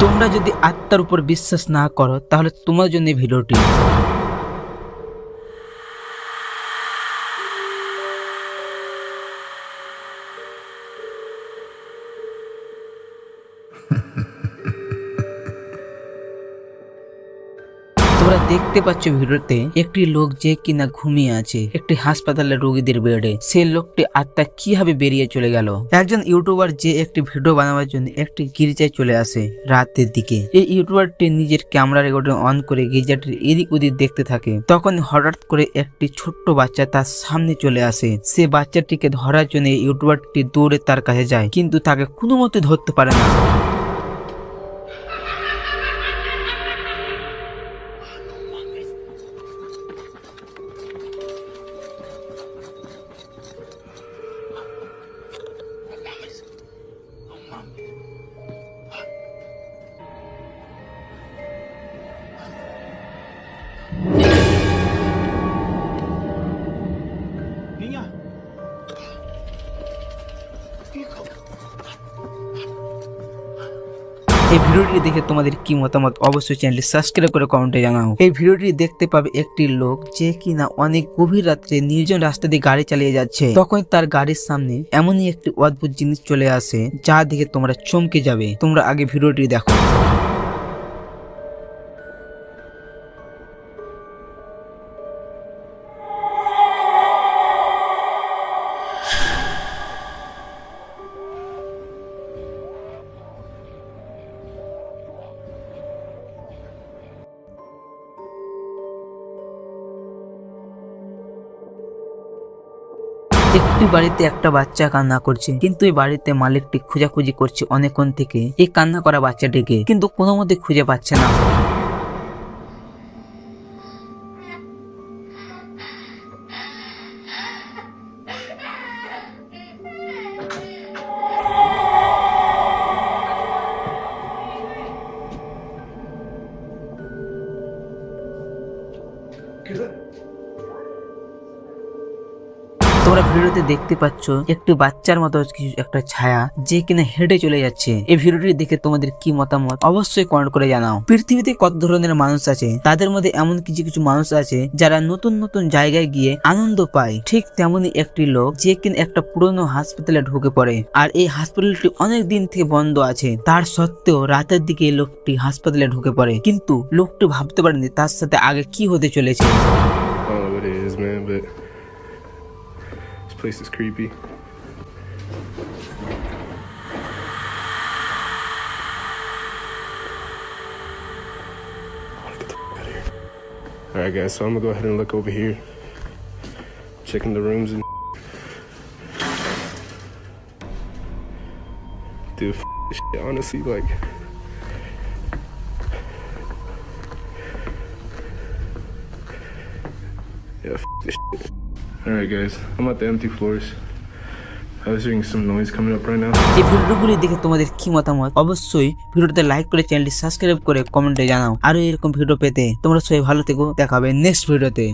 তোমরা যদি আত্মার উপর বিশ্বাস না করো তাহলে তোমার জন্য ভিডিওটি। তোমরা দেখতে পাচ্ছ ভিডিওতে একটি লোক যে কিনা ঘুমিয়ে আছে, একটি হাসপাতালের রোগীদের বেডে। সেই লোকটি আত্মা কীভাবে বেরিয়ে চলে গেল? একজন ইউটিউবার যে একটি ভিডিও বানাবার জন্য একটি গির্জায় চলে আসে রাতের দিকে। এই ইউটিউবারটি নিজের ক্যামেরা রেকর্ডিং অন করে গির্জাটির এদিক ওদিক দেখতে থাকে। তখন হঠাৎ করে একটি ছোট্ট বাচ্চা তার সামনে চলে আসে। সে বাচ্চাটিকে ধরার জন্য ইউটিউবারটি দৌড়ে তার কাছে যায়, কিন্তু তাকে কোনো মতে ধরতে পারে না। এই ভিডিওটি দেখে তোমাদের কি মতামত? অবশ্যই চ্যানেলটি সাবস্ক্রাইব করে কমেন্টে জানাও। এই ভিডিওটি দেখতে পাবে একটি লোক যে কিনা অনেক গভীর রাত্রে নির্জন রাস্তা দিয়ে গাড়ি চালিয়ে যাচ্ছে। তখন তার গাড়ির সামনে এমনই একটি অদ্ভুত জিনিস চলে আসে, যা দেখে তোমরা চমকে যাবে। তোমরা আগে ভিডিওটি দেখো। একটি বাড়িতে একটা বাচ্চা কান্না করছে। কিন্তু এই বাড়িতে মালিকটি খোঁজাখুঁজি করছে অনেকক্ষণ থেকে। এই কান্না করা বাচ্চাটিকে কিন্তু কোনো মতে খুঁজে পাচ্ছে না। তোমরা ভিডিওতে দেখতে পাচ্ছ একটি বাচ্চার মতো কিছু একটা ছায়া যে কিনা হেঁটে চলে যাচ্ছে। এই ভিডিওটি দেখে তোমাদের কি মতামত? অবশ্যই কমেন্ট করে জানাও। পৃথিবীতে কত ধরনের মানুষ আছে? তাদের মধ্যে এমন কিছু কিছু মানুষ আছে যারা নতুন নতুন জায়গায় গিয়ে আনন্দ পায়। ঠিক তেমনই একটি লোক যে কিনা একটা পুরনো হাসপাতালে ঢুকে পড়ে। আর এই হাসপাতালটি অনেক দিন থেকে বন্ধ আছে। তার সত্ত্বেও রাতের দিকে লোকটি হাসপাতালে ঢুকে পড়ে। কিন্তু লোকটি ভাবতে পারেনি তার সাথে আগে কি হতে চলেছে। Place is creepy. Alright, guys, so I'm gonna go ahead and look over here, checking the rooms and. Dude, shit, honestly, like. Yeah, this shit. Alright, guys, I'm at the ভিডিওগুলি দেখে তোমাদের কি মতামত? অবশ্যই ভিডিওতে লাইক করে চ্যানেলটি subscribe করে কমেন্টে জানাও। আরও এরকম ভিডিও পেতে তোমরা সবাই ভালো থেকো। দেখাবে নেক্সট ভিডিওতে